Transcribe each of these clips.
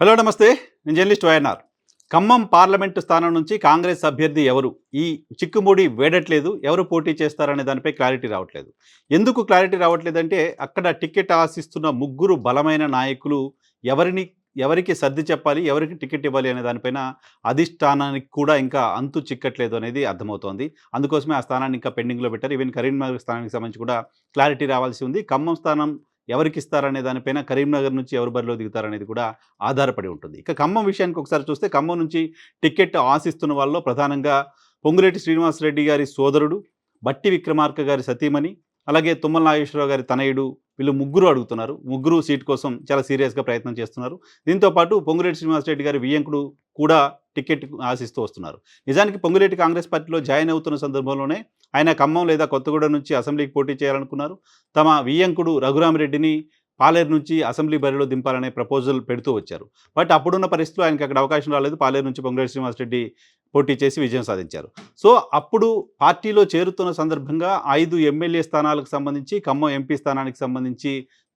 Hello నమస్తే. నేను journalist YNR. Khammam parliament స్థానం నుంచి కాంగ్రెస్ అభ్యర్థి ఎవరు? ఈ చిక్కుముడి వేడట్లేదు. ఎవరు పోటీ చేస్తారనే దానిపై క్లారిటీ రావట్లేదు. ఎందుకు క్లారిటీ రావట్లేదంటే అక్కడ టికెట్ ఆశిస్తున్న ముగ్గురు బలమైన నాయకులు ఎవరిని ఎవరికి సర్ది చెప్పాలి ఎవరికి టికెట్ ఇవ్వాలి అనే దానిపైన అధిష్టానానికి కూడా ఇంకా అంతు చిక్కట్లేదు అనేది అర్థమవుతోంది. అందుకోసమే ఆ స్థానాన్ని ఇంకా పెండింగ్లో పెట్టారు. ఈవెన్ కరీంనగర్ స్థానానికి సంబంధించి కూడా క్లారిటీ రావాల్సి ఉంది. ఖమ్మం స్థానం ఎవరికి ఇస్తారనే దానిపైన కరీంనగర్ నుంచి ఎవరు బరిలో దిగుతారనేది కూడా ఆధారపడి ఉంటుంది. ఇక ఖమ్మం విషయానికి ఒకసారి చూస్తే ఖమ్మం నుంచి టికెట్ ఆశిస్తున్న వాళ్ళలో ప్రధానంగా పొంగులేటి శ్రీనివాసరెడ్డి గారి సోదరుడు బట్టి విక్రమార్క గారి సతీమణి అలాగే తుమ్మల నాగేశ్వరరావు గారి తనయుడు వీళ్ళు ముగ్గురు అడుగుతున్నారు. ముగ్గురు సీట్ కోసం చాలా సీరియస్గా ప్రయత్నం చేస్తున్నారు. దీంతో పాటు పొంగులేటి శ్రీనివాసరెడ్డి గారి వియంకుడు కూడా టికెట్ ఆశిస్తూ వస్తున్నారు. నిజానికి పొంగులేటి కాంగ్రెస్ పార్టీలో జాయిన్ అవుతున్న సందర్భంలోనే ఆయన ఖమ్మం లేదా కొత్తగూడెం నుంచి అసెంబ్లీకి పోటీ చేయాలనుకున్నారు. తమ వియ్యంకుడు రఘురామరెడ్డిని పాలేరు నుంచి అసెంబ్లీ బరిలో దింపాలనే ప్రపోజల్ పెడుతూ వచ్చారు. బట్ అప్పుడున్న పరిస్థితులు ఆయనకి అక్కడ అవకాశం రాలేదు. పాలేరు నుంచి పొంగులేటి శ్రీనివాసరెడ్డి పోటీ చేసి విజయం సాధించారు. సో అప్పుడు పార్టీలో చేరుతున్న సందర్భంగా ఐదు ఎమ్మెల్యే స్థానాలకు సంబంధించి ఖమ్మం ఎంపీ స్థానానికి సంబంధించి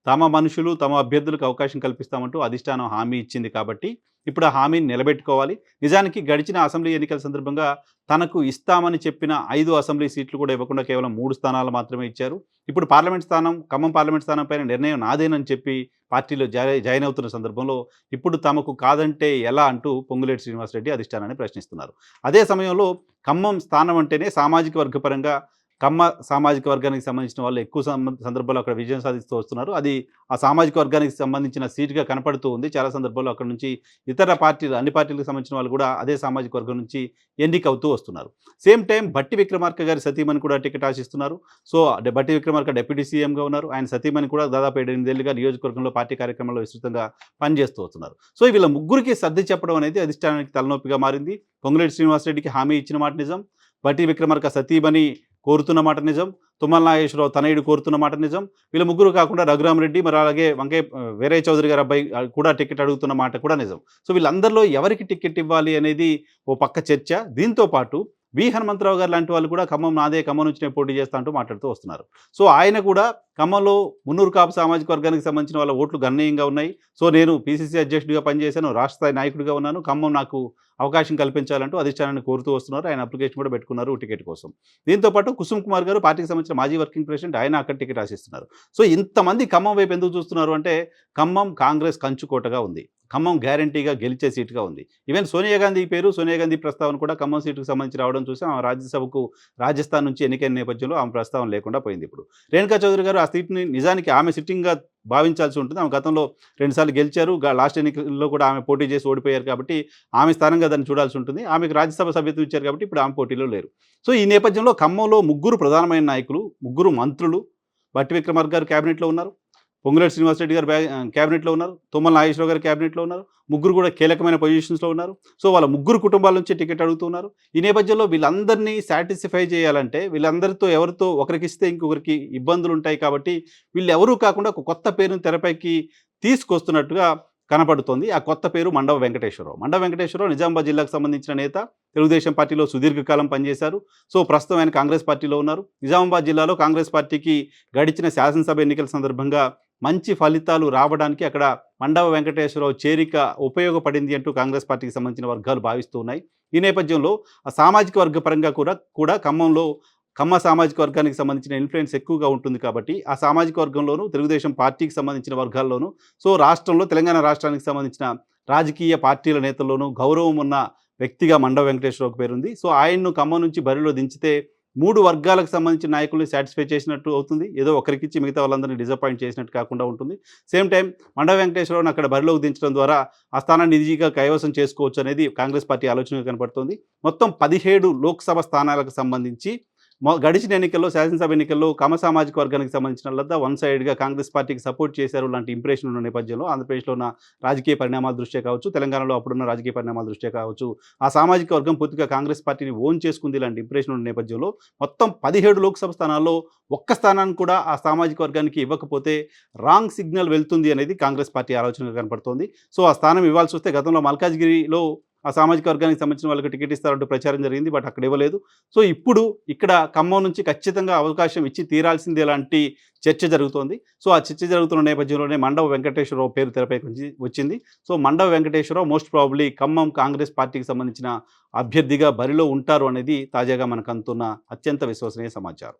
తమ మనుషులు తమ అభ్యర్థులకు అవకాశం కల్పిస్తామంటూ అధిష్టానం హామీ ఇచ్చింది కాబట్టి ఇప్పుడు ఆ హామీని నిలబెట్టుకోవాలి. నిజానికి గడిచిన అసెంబ్లీ ఎన్నికల సందర్భంగా తనకు ఇస్తామని చెప్పిన ఐదు అసెంబ్లీ సీట్లు కూడా ఇవ్వకుండా కేవలం మూడు స్థానాలు మాత్రమే ఇచ్చారు. ఇప్పుడు పార్లమెంట్ స్థానం ఖమ్మం పార్లమెంట్ స్థానం పైన నిర్ణయం నాదేనని చెప్పి పార్టీలో జాయి జాయిన్ అవుతున్న సందర్భంలో ఇప్పుడు తమకు కాదంటే ఎలా అంటూ పొంగులేటి శ్రీనివాసరెడ్డి అధిష్టానాన్ని ప్రశ్నిస్తున్నారు. అదే సమయంలో ఖమ్మం స్థానం అంటేనే సామాజిక వర్గపరంగా కమ్మ సామాజిక వర్గానికి సంబంధించిన వాళ్ళు ఎక్కువ సందర్భాల్లో అక్కడ విజయం సాధిస్తూ వస్తున్నారు. అది ఆ సామాజిక వర్గానికి సంబంధించిన సీటుగా కనపడుతూ ఉంది. చాలా సందర్భాల్లో అక్కడ నుంచి ఇతర పార్టీలు అన్ని పార్టీలకు సంబంధించిన వాళ్ళు కూడా అదే సామాజిక వర్గం నుంచి ఎన్నికవుతూ వస్తున్నారు. సేమ్ టైం బట్టి విక్రమార్క గారి సతీమణి కూడా టికెట్ ఆశిస్తున్నారు. సో భట్టి బట్టి విక్రమార్క డిప్యూటీ సీఎంగా ఉన్నారు. ఆయన సతీమణి కూడా దాదాపు ఏడెనిమిదేళ్ళుగా నియోజకవర్గంలో పార్టీ కార్యక్రమాల్లో విస్తృతంగా పనిచేస్తూ వస్తున్నారు. సో వీళ్ళ ముగ్గురికి సర్ది చెప్పడం అనేది అధిష్టానానికి తలనొప్పిగా మారింది. పొంగులేటి శ్రీనివాసరెడ్డికి హామీ ఇచ్చిన మాట నిజం. బట్టి విక్రమార్క సతీమణి కోరుతున్న మాట నిజం. తుమ్మల నాగేశ్వరరావు తనయుడు కోరుతున్న మాట నిజం. వీళ్ళ ముగ్గురు కాకుండా రఘురామరెడ్డి మరి అలాగే వంకే వీరయ్య చౌదరి గారి అబ్బాయి కూడా టికెట్ అడుగుతున్న మాట కూడా నిజం. సో వీళ్ళందరిలో ఎవరికి టికెట్ ఇవ్వాలి అనేది ఓ పక్క చర్చ. దీంతో పాటు వి హనుమంతరావు గారు లాంటి వాళ్ళు కూడా ఖమ్మం నాదే ఖమ్మం నుంచి నేను పోటీ చేస్తా అంటూ మాట్లాడుతూ వస్తున్నారు. సో ఆయన కూడా ఖమ్మంలో మున్నూరు కాపు సామాజిక వర్గానికి సంబంధించిన వాళ్ళ ఓట్లు గణనీయంగా ఉన్నాయి. సో నేను పీసీసీ అధ్యక్షుడిగా పనిచేశాను రాష్ట్ర స్థాయి నాయకుడిగా ఉన్నాను. ఖమ్మం నాకు అవకాశం కల్పించాలంటూ అధిష్టానాన్ని కోరుతూ వస్తున్నారు. ఆయన అప్లికేషన్ కూడా పెట్టుకున్నారు టికెట్ కోసం. దీంతో పాటు కుసుమ్ కుమార్ గారు పార్టీకి సంబంధించిన మాజీ వర్కింగ్ ప్రెసిడెంట్ ఆయన అక్కడ టికెట్ ఆశిస్తున్నారు సో ఇంతమంది ఖమ్మం వైపు ఎందుకు చూస్తున్నారు అంటే ఖమ్మం కాంగ్రెస్ కంచుకోటగా ఉంది. ఖమ్మం గ్యారంటీగా గెలిచే సీటుగా ఉంది. ఈవెన్ సోనియా గాంధీ పేరు సోనియా గాంధీ ప్రస్తావన కూడా ఖమ్మం సీటుకు సంబంధించి రావడం చూసి ఆమె రాజ్యసభకు రాజస్థాన్ నుంచి ఎన్నికైన నేపథ్యంలో ఆమె ప్రస్తావన లేకుండా పోయింది ఇప్పుడు. రేణుకా చౌదరి గారు ఆ సీట్ని నిజానికి ఆమె సిట్టింగ్గా భావించాల్సి ఉంటుంది. ఆమె గతంలో రెండుసార్లు గెలిచారు. గా- లాస్ట్ ఎన్నికల్లో కూడా ఆమె పోటీ చేసి ఓడిపోయారు కాబట్టి ఆమె స్థానంగా దాన్ని చూడాల్సి ఉంటుంది. ఆమెకు రాజ్యసభ సభ్యత్వం ఇచ్చారు కాబట్టి ఇప్పుడు ఆమె పోటీలో లేరు. సో ఈ నేపథ్యంలో ఖమ్మంలో ముగ్గురు ప్రధానమైన నాయకులు ముగ్గురు మంత్రులు బట్టి విక్రమార్క గారు క్యాబినెట్లో ఉన్నారు. పొంగులేటి శ్రీనివాసరెడ్డి గారు క్యాబినెట్లో ఉన్నారు. తుమ్మల నాగేశ్వరరావు గారు క్యాబినెట్లో ఉన్నారు. ముగ్గురు కూడా కీలకమైన పొజిషన్స్లో ఉన్నారు. సో వాళ్ళ ముగ్గురు కుటుంబాల నుంచి టికెట్ అడుగుతున్నారు. ఈ నేపథ్యంలో వీళ్ళందరినీ సాటిస్ఫై చేయాలంటే వీళ్ళందరితో ఎవరితో ఒకరికి ఇస్తే ఇంకొకరికి ఇబ్బందులు ఉంటాయి కాబట్టి వీళ్ళు ఎవరూ కాకుండా ఒక కొత్త పేరును తెరపైకి తీసుకొస్తున్నట్టుగా కనపడుతోంది. ఆ కొత్త పేరు మండవ వెంకటేశ్వరరావు. మండవ వెంకటేశ్వరరావు నిజామాబాద్ జిల్లాకు సంబంధించిన నేత తెలుగుదేశం పార్టీలో సుదీర్ఘకాలం పనిచేశారు. సో ప్రస్తుతం ఆయన కాంగ్రెస్ పార్టీలో ఉన్నారు. నిజామాబాద్ జిల్లాలో కాంగ్రెస్ పార్టీకి గడిచిన శాసనసభ ఎన్నికల సందర్భంగా మంచి ఫలితాలు రావడానికి అక్కడ మండవ వెంకటేశ్వరరావు చేరిక ఉపయోగపడింది అంటూ కాంగ్రెస్ పార్టీకి సంబంధించిన వర్గాలు భావిస్తూ ఉన్నాయి. ఈ నేపథ్యంలో సామాజిక వర్గ పరంగా కూడా కూడా ఖమ్మంలో కమ్మ సామాజిక వర్గానికి సంబంధించిన ఇన్ఫ్లుయెన్స్ ఎక్కువగా ఉంటుంది కాబట్టి ఆ సామాజిక వర్గంలోనూ తెలుగుదేశం పార్టీకి సంబంధించిన వర్గాల్లోనూ సో రాష్ట్రంలో తెలంగాణ రాష్ట్రానికి సంబంధించిన రాజకీయ పార్టీల నేతల్లోనూ గౌరవం ఉన్న వ్యక్తిగా మండవ వెంకటేశ్వరరావుకు పేరుంది. సో ఆయన్ను ఖమ్మం నుంచి బరిలో దించితే మూడు వర్గాలకు సంబంధించిన నాయకుల్ని సాటిస్ఫై చేసినట్టు అవుతుంది. ఏదో ఒకరికిచ్చి మిగతా వాళ్ళందరినీ డిసప్పాయింట్ చేసినట్టు కాకుండా ఉంటుంది. సేమ్ టైం మండ వెంకటేశ్వరరావును అక్కడ బరిలోకి దించడం ద్వారా ఆ స్థానాన్ని ఈజీగా కైవసం చేసుకోవచ్చు అనేది కాంగ్రెస్ పార్టీ ఆలోచనగా కనపడుతుంది. మొత్తం పదిహేడు లోక్సభ స్థానాలకు సంబంధించి గడిచిన ఎన్నికల్లో శాసనసభ ఎన్నికల్లో కమ సామాజిక వర్గానికి సంబంధించిన వాళ్ళంతా వన్ సైడ్గా కాంగ్రెస్ పార్టీకి సపోర్ట్ చేశారు లాంటి ఇంప్రెషన్ ఉన్న నేపథ్యంలో ఆంధ్రప్రదేశ్లో ఉన్న రాజకీయ పరిణామాల దృష్ట్యా కావచ్చు తెలంగాణలో అప్పుడున్న రాజకీయ పరిణామాల దృష్ట్యా కావచ్చు ఆ సామాజిక వర్గం పూర్తిగా కాంగ్రెస్ పార్టీని ఓన్ చేసుకుంది ఇలాంటి ఇంప్రెషన్ ఉన్న నేపథ్యంలో మొత్తం పదిహేడు లోక్సభ స్థానాల్లో ఒక్క స్థానాన్ని కూడా ఆ సామాజిక వర్గానికి ఇవ్వకపోతే రాంగ్ సిగ్నల్ వెళ్తుంది అనేది కాంగ్రెస్ పార్టీ ఆలోచనగా కనపడుతోంది. సో ఆ స్థానం ఇవ్వాల్సి వస్తే గతంలో మల్కాజ్గిరిలో ఆ సామాజిక వర్గానికి సంబంధించిన వాళ్ళకి టికెట్ ఇస్తారంటూ ప్రచారం జరిగింది బట్ అక్కడ ఇవ్వలేదు. సో ఇప్పుడు ఇక్కడ ఖమ్మం నుంచి ఖచ్చితంగా అవకాశం ఇచ్చి తీరాల్సిందే లాంటి చర్చ జరుగుతోంది. సో ఆ చర్చ జరుగుతున్న నేపథ్యంలోనే మండవ వెంకటేశ్వరరావు పేరు తెరపైకి వచ్చింది. So Mandava Venkateswararao most probably Khammam Congress పార్టీకి సంబంధించిన అభ్యర్థిగా బరిలో ఉంటారు అనేది తాజాగా మనకు అందుతున్న అత్యంత విశ్వసనీయ సమాచారం.